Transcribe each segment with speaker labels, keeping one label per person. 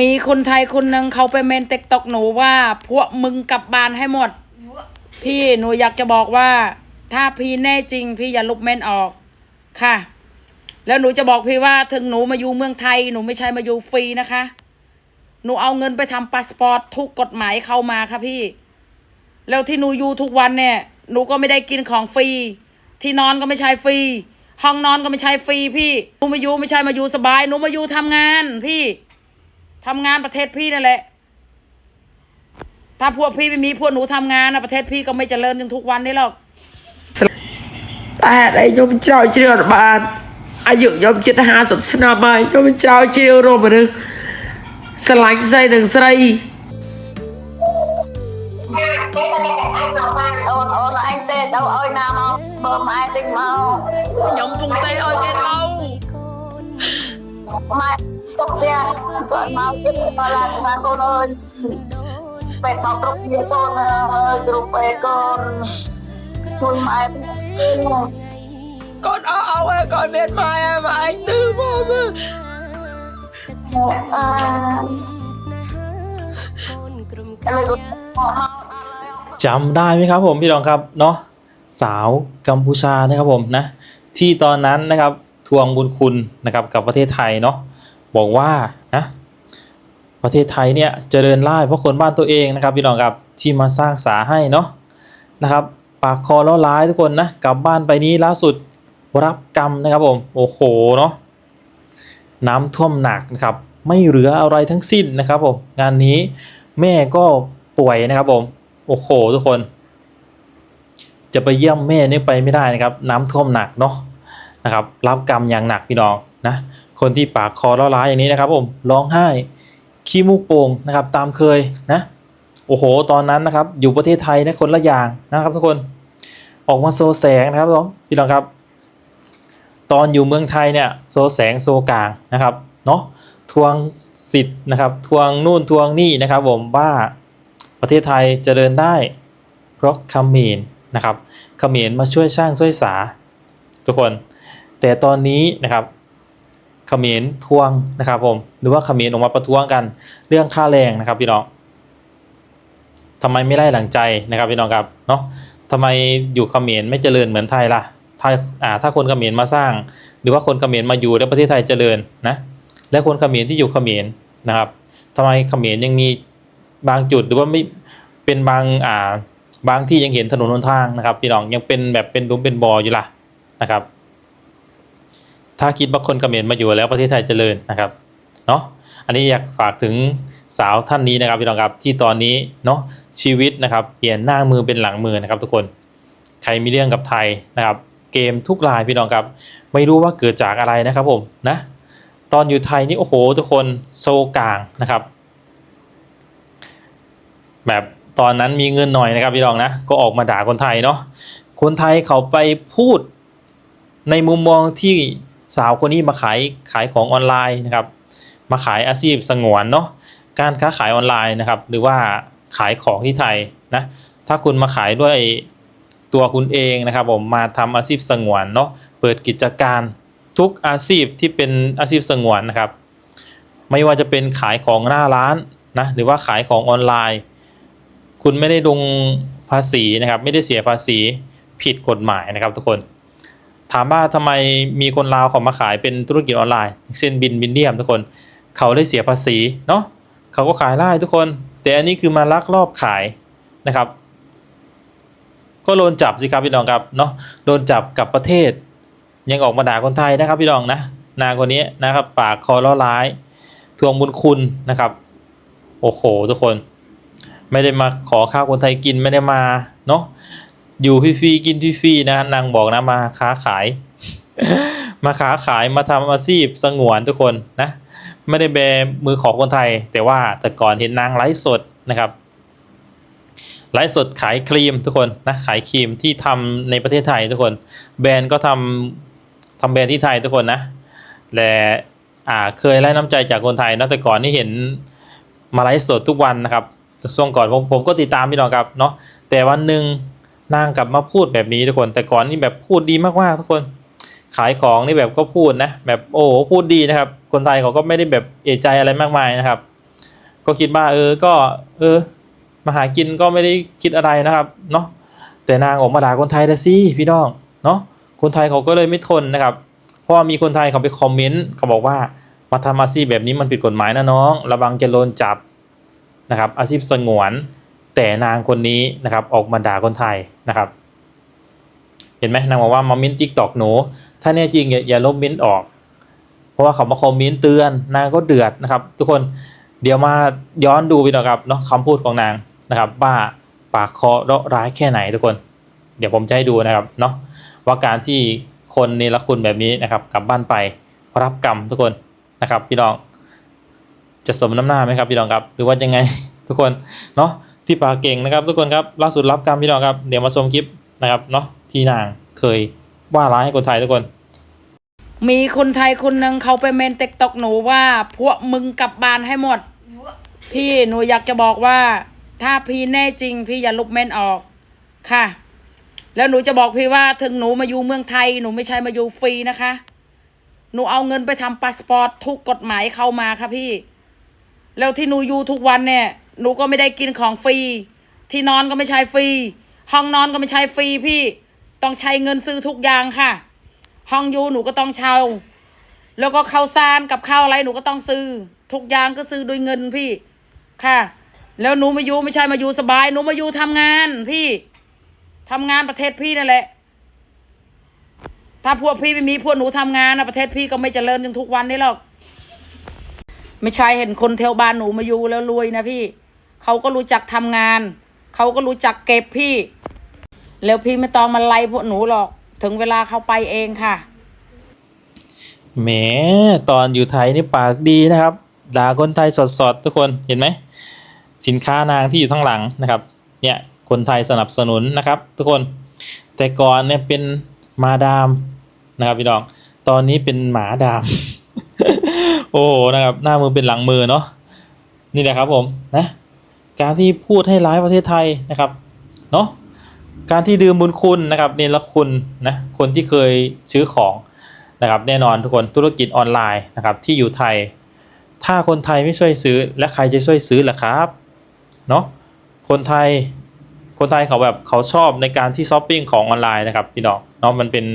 Speaker 1: มีคนไทยคนหนึ่งเขาไปเมนเต็กตอกหนูว่า พวกมึงกลับบ้านให้หมด พี่หนูอยากจะบอกว่า ถ้าพี่แน่จริง พี่อย่าลบเมนออกค่ะ แล้วหนูจะบอกพี่ว่าถึงหนูมาอยู่เมืองไทยหนูไม่ใช่มาอยู่ฟรีนะคะ หนูเอาเงินไปทำพาสปอร์ตทุกกฎหมายเข้ามาค่ะพี่ แล้วที่หนูอยู่ทุกวันเนี่ย หนูก็ไม่ได้กินของฟรี ที่นอนก็ไม่ใช่ฟรี ห้องนอนก็ไม่ใช่ฟรีพี่ หนูมาอยู่ไม่ใช่มาอยู่สบาย หนูมาอยู่ทำงานพี่ ทำงานประเทศพี่นั่นแหละ ถ้าพวกพี่ไม่มีพวกหนูทำงานนะประเทศพี่ก็ไม่เจริญจนทุกวันนี้หรอก
Speaker 2: តែហេតុអីខ្ញុំចោលជ្រាវអត់បានអាយុខ្ញុំជិត50ឆ្នាំហើយខ្ញុំចោលជ្រាវរកមនុស្សស្រឡាញ់ស្រីនឹងស្រី
Speaker 3: អូនអូនឯងទេទៅឲ្យណាមកបើម៉ែទិញមក
Speaker 1: ខ្ញុំពងទេឲ្យគេទៅ
Speaker 3: ម៉ែ
Speaker 2: Besoknya Mbak Mampir orang nakonon Petok grup Yukon Grup Ekon Cuma em Con ở ông ơi,
Speaker 3: con biết mai em mà anh tư mồm
Speaker 4: à. Chạm ได้ไหมครับผมพี่รองครับเนาะสาวกัมพูชานะครับผมนะที่ตอนนั้นนะครับทวงบุญคุณนะครับกับประเทศไทยเนาะ บอกว่านะประเทศไทยเนี่ยเจริญร่ายเพราะคนบ้านตัวเองนะครับพี่รองครับที่มาสร้างสาให้เนาะนะครับปากคอแล้วร้ายทุกคนนะกลับบ้านไปนี้ล่าสุดรับกรรมนะครับผมโอ้โหเนาะน้ำท่วมหนักนะครับไม่เหลืออะไรทั้งสิ้นนะครับผมงานนี้แม่ก็ป่วยนะครับผมโอ้โหทุกคน จะไปเยี่ยมแม่นี่ไปไม่ได้นะครับ น้ำท่วมหนักเนาะนะครับรับกรรมอย่างหนักพี่น้องนะ คนที่ปากคอร้าร้ายอย่างนี้นะครับผมร้องไห้ขี้มูกโป่งนะครับ ตามเคยนะโอ้โห ตอนนั้นนะครับ อยู่ประเทศไทยนะคนละอย่างนะครับทุกคนออกมาโซแสงนะครับพี่น้องครับ ตอนอยู่เมืองไทยเนี่ยโซแสงโซกลางนะครับเนาะทวงสิทธิ์นะครับ ทวงนู่นทวงนี่นะครับผมว่าประเทศไทยเจริญได้ เพราะขมรนนะครับขมรมาช่วยสร้างช่วยสา ทุกคน แต่ตอนนี้นะครับ ขมรทวงนะครับผมหรือว่าขมรออกมาประท้วงกันเรื่องค่าแรงนะครับพี่น้องทำไมไม่ไล่หลังใจนะครับพี่น้องครับเนาะทำไมอยู่เขมรไม่เจริญเหมือนไทยล่ะถ้าอ่าถ้าคนเขมรมาสร้าง หรือว่าคนเขมรมาอยู่แล้วประเทศไทยเจริญนะและคนเขมรที่อยู่เขมรนะครับทำไมเขมรยังมีบางจุดหรือว่าไม่เป็นบางอ่าบางที่ยังเห็นถนนหนทางนะครับพี่น้องยังเป็นแบบเป็นดุมเป็นบออยู่ล่ะนะครับ ถ้าคิดว่าคนเขมรมาอยู่แล้วประเทศไทยเจริญนะครับเนาะอันนี้อยากฝากถึงสาวท่านนี้นะครับพี่น้องครับที่ตอนนี้เนาะชีวิตนะครับเปลี่ยนหน้ามือเป็นหลังมือนะครับ ทุกคนใครมีเรื่องกับไทยนะครับ เกมทุกรายพี่น้องครับ ไม่รู้ว่าเกิดจากอะไรนะครับผมนะตอนอยู่ไทยนี่โอ้โห ทุกคนโซกลางนะครับ แบบตอนนั้นมีเงินหน่อยนะครับพี่รองนะก็ออกมาด่าคนไทยเนาะคนไทยเขาไปพูดในมุมมองที่ สาวคนนี้มาขายขายของออนไลน์นะครับ มาขายอาชีพสงวนเนาะการค้าขายออนไลน์นะครับ หรือว่าขายของที่ไทยนะถ้าคุณมาขายด้วยตัวคุณเองนะครับผมมาทำอาชีพสงวนเนาะเปิดกิจการทุกอาชีพที่เป็นอาชีพสงวนนะครับ ไม่ว่าจะเป็นขายของหน้าร้านนะหรือว่าขายของออนไลน์ คุณไม่ได้ลงภาษีนะครับ ไม่ได้เสียภาษีผิดกฎหมายนะครับทุกคน ถามว่าทำไมมีคนลาวเขามาขายเป็นธุรกิจออนไลน์เช่นบินบินเดียมทุกคนเขาได้เสียภาษีเนาะเขาก็ขายได้ทุกคน แต่อันนี้คือมาลักลอบขายนะครับ ก็โดนจับสิครับพี่น้องครับเนาะโดนจับกับประเทศ ยังออกมาด่าคนไทยนะครับพี่น้องนะนางคนนี้นะครับ ปากคอล้อร้าย ทวงบุญคุณนะครับ โอ้โหทุกคน ไม่ได้มาขอข้าวคนไทยกินไม่ได้มาเนาะ อยู่ฟรีๆกินฟรีๆนะนางบอกนะมาค้าขาย มาค้าขายมาทำอาชีพสงวนทุกคนนะ ไม่ได้แบมือของคนไทย แต่ว่าแต่ก่อนเห็นนางไลฟ์สดนะครับไลฟ์สดขายครีมทุกคนนะขายครีมที่ทำในประเทศไทยทุกคน แบรนด์ก็ทำทำแบรนด์ที่ไทยทุกคนนะและอ่าเคยไล่น้ำใจจากคนไทยนะแต่ก่อนนี่เห็นมาไลฟ์สดทุกวันนะครับช่วงก่อนผมผมก็ติดตามพี่น้องครับเนาะแต่วันหนึ่ง นางกลับมาพูดแบบนี้ทุกคน แต่ก่อนนี่แบบพูดดีมากๆทุกคน ขายของนี่แบบก็พูดนะ แบบโอ้พูดดีนะครับ คนไทยเขาก็ไม่ได้แบบเอะใจอะไรมากมายนะครับ ก็คิดว่าเออก็ เออมาหากินก็ไม่ได้คิดอะไรนะครับเนาะแต่นางออกมาด่าคนไทยล้วสิพี่น้องเนาะคนไทยเขาก็เลยไม่ทนนะครับ เพราะมีคนไทยเขาไปคอมเมนต์เขาบอกว่ามาทำอาชีพแบบนี้มันผิดกฎหมายนะน้อง ระวังจะโดนจับนะครับ อาชีพสงวน แต่นางคนนี้นะครับออกมาด่าคนไทยนะครับ เห็นไหมนางบอกว่ามามิ้นติ๊กตอกหนู ถ้าแน่จริงอย่าลบมิ้นออก เพราะว่าเขามาคอมเมนต์เตือนนางก็เดือดนะครับ ทุกคนเดี๋ยวมาย้อนดูไปหน่อยครับเนาะคำพูดของนางนะครับว่าปากคอเราะร้ายแค่ไหนทุกคน เดี๋ยวผมจะให้ดูนะครับเนาะว่าการที่คนเนรคุณแบบนี้นะครับ กลับบ้านไปรับกรรมทุกคนนะครับ พี่น้อง จะสมน้ำหน้าไหมครับพี่น้องครับ หรือว่ายังไงทุกคนเนาะ ที่ปากเก่งนะครับทุกคนครับล่าสุดรับกรรมพี่น้องครับเดี๋ยวมาชมคลิปนะครับเนาะที่นางเคยว่าร้ายให้คนไทยทุกคน
Speaker 1: มีคนไทยคนหนึ่งเขาไปเมนเติ๊กตอกหนูว่า พวกมึงกลับบ้านให้หมด พี่หนูอยากจะบอกว่า ถ้าพี่แน่จริง พี่อย่าลบเมนออกค่ะ แล้วหนูจะบอกพี่ว่าถึงหนูมาอยู่เมืองไทยหนูไม่ใช่มาอยู่ฟรีนะคะ หนูเอาเงินไปทำพาสปอร์ตทุกกฎหมายเข้ามาค่ะพี่ แล้วที่หนูอยู่ทุกวันเนี่ย หนูก็ไม่ได้กินของฟรี ที่นอนก็ไม่ใช่ฟรี ห้องนอนก็ไม่ใช่ฟรีพี่ ต้องใช้เงินซื้อทุกอย่างค่ะ ห้องอยู่หนูก็ต้องเช่า แล้วก็ข้าวสารกับข้าวอะไรหนูก็ต้องซื้อ ทุกอย่างก็ซื้อด้วยเงินพี่ ค่ะ แล้วหนูมาอยู่ไม่ใช่มาอยู่สบาย หนูมาอยู่ทำงานพี่ทำงานประเทศพี่นั่นแหละ ถ้าพวกพี่ไม่มีพวกหนูทำงานนะประเทศพี่ก็ไม่เจริญจนทุกวันนี้หรอก ไม่ใช่เห็นคนแถวบ้านหนูมาอยู่แล้วรวยนะพี่เขาก็รู้จักทำงานเขาก็รู้จักเก็บพี่ แล้วพี่ไม่ต้องมาไล่พวกหนูหรอก ถึงเวลาเขาไปเองค่ะ
Speaker 4: แหมตอนอยู่ไทยนี่ปากดีนะครับด่าคนไทยสดๆทุกคนเห็นไหมสินค้านางที่อยู่ทั้างหลังนะครับ เนี่ยคนไทยสนับสนุนนะครับ ทุกคนแต่ก่อนเนี่ยเป็นมาดามนะครับพี่น้อง ตอนนี้เป็นหมาดาม โอ้โหนะครับหน้ามือเป็นหลังมือเนาะนี่แหละครับผมนะการที่พูดให้ร้ายประเทศไทยนะครับเนาะการที่ดื่มบุญคุณนะครับเนรคุณนะคนที่เคยซื้อของนะครับแน่นอนทุกคนธุรกิจออนไลน์นะครับที่อยู่ไทย ถ้าคนไทยไม่ช่วยซื้อและใครจะช่วยซื้อล่ะครับเนาะคนไทยคนไทยเขาแบบเขาชอบในการที่ช้อปปิ้งของออนไลน์นะครับพี่น้องเนาะมันเป็น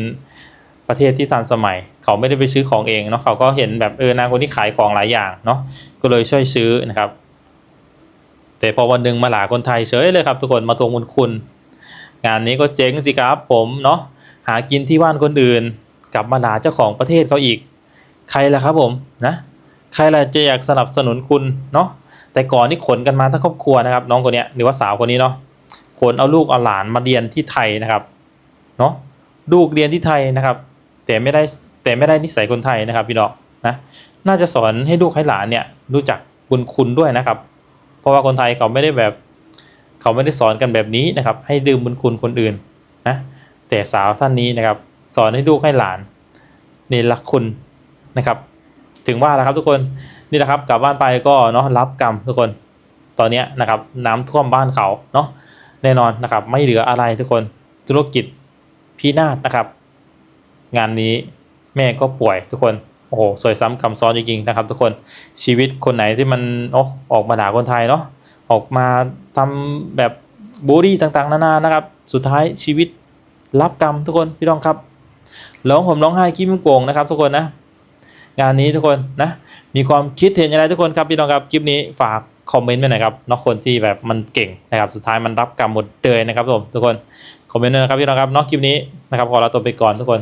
Speaker 4: ประเทศที่ทันสมัย เขาไม่ได้ไปซื้อของเองเนาะเขาก็เห็นแบบเออนางคนที่ขายของหลายอย่างเนาะก็เลยช่วยซื้อนะครับ แต่พอวันหนึ่งมาหลาคนไทยเฉยเลยครับทุกคนมาทวงบุญคุณ งานนี้ก็เจ๊งสิครับผมเนาะหากินที่บ้านคนอื่นกลับมาด่าเจ้าของประเทศเขาอีก ใครล่ะครับผมนะใครล่ะจะอยากสนับสนุนคุณเนาะแต่ก่อนนี่ขนกันมาทั้งครอบครัวนะครับ น้องคนนี้หรือว่าสาวคนนี้เนาะขนเอาลูกเอาหลานมาเรียนที่ไทยนะครับเนาะลูกเรียนที่ไทยนะครับ แต่ไม่ได้ แต่ไม่ได้นิสัยคนไทยนะครับพี่น้องนะน่าจะสอนให้ลูกให้หลานเนี่ยรู้จักบุญคุณด้วยนะครับ เพราะว่าคนไทยเขาไม่ได้แบบเขาไม่ได้สอนกันแบบนี้นะครับ ให้ดื่มบุญคุณคนอื่นนะแต่สาวท่านนี้นะครับ สอนให้ลูกให้หลานเนรคุณนะครับ ถึงว่าแล้วครับทุกคนนี่แหละครับกลับบ้านไปก็เนาะรับกรรมทุกคนตอนนี้นะครับน้ำท่วมบ้านเขาเนาะแน่นอนนะครับ ไม่เหลืออะไรทุกคนธุรกิจพินาศนะครับ งานนี้ แม่ก็ป่วยทุกคนโอ้โหสวยซ้ำคำซ้อนจริงๆนะครับ ทุกคนชีวิตคนไหนที่มันโอ้ออกมาด่าคนไทยเนาะออกมาทำแบบบูรี่ต่างๆ นานานะครับ สุดท้ายชีวิตรับกรรมทุกคนพี่น้องครับร้องผมร้องไห้ขี้มุกโป่งนะครับ ทุกคนนะ งานนี้ทุกคนนะ มีความคิดเห็นอย่างไรทุกคนครับพี่น้องครับคลิปนี้ฝากคอมเมนต์ไว้หน่อยครับนอกคนที่แบบมันเก่งนะครับ สุดท้ายมันรับกรรมหมดเลยนะครับผมทุกคนคอมเมนต์ด้วยนะครับพี่น้องครับเนอกคลิปนี้นะครับขอลาตัวไปก่อนทุกคน